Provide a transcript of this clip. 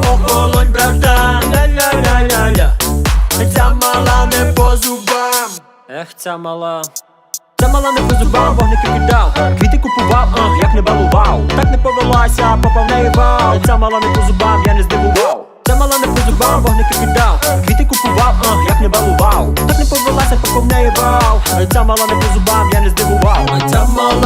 Охолонь правда, ля-ля-ля-ля-ля. Ця мала не по зубам. Ех, ця мала. Та мала не по зубам, вогники кидав, квіти купував, ах, як не балував. Так не повелася, попав неї вал. Ця мала не по зубам, я не здивував. Ця мала не по зубам, вогники кидав, квіти купував, ах, як не балував. Так не повелася, попав неї вал. Ця мала не по зубам, я не здивував. Ця мала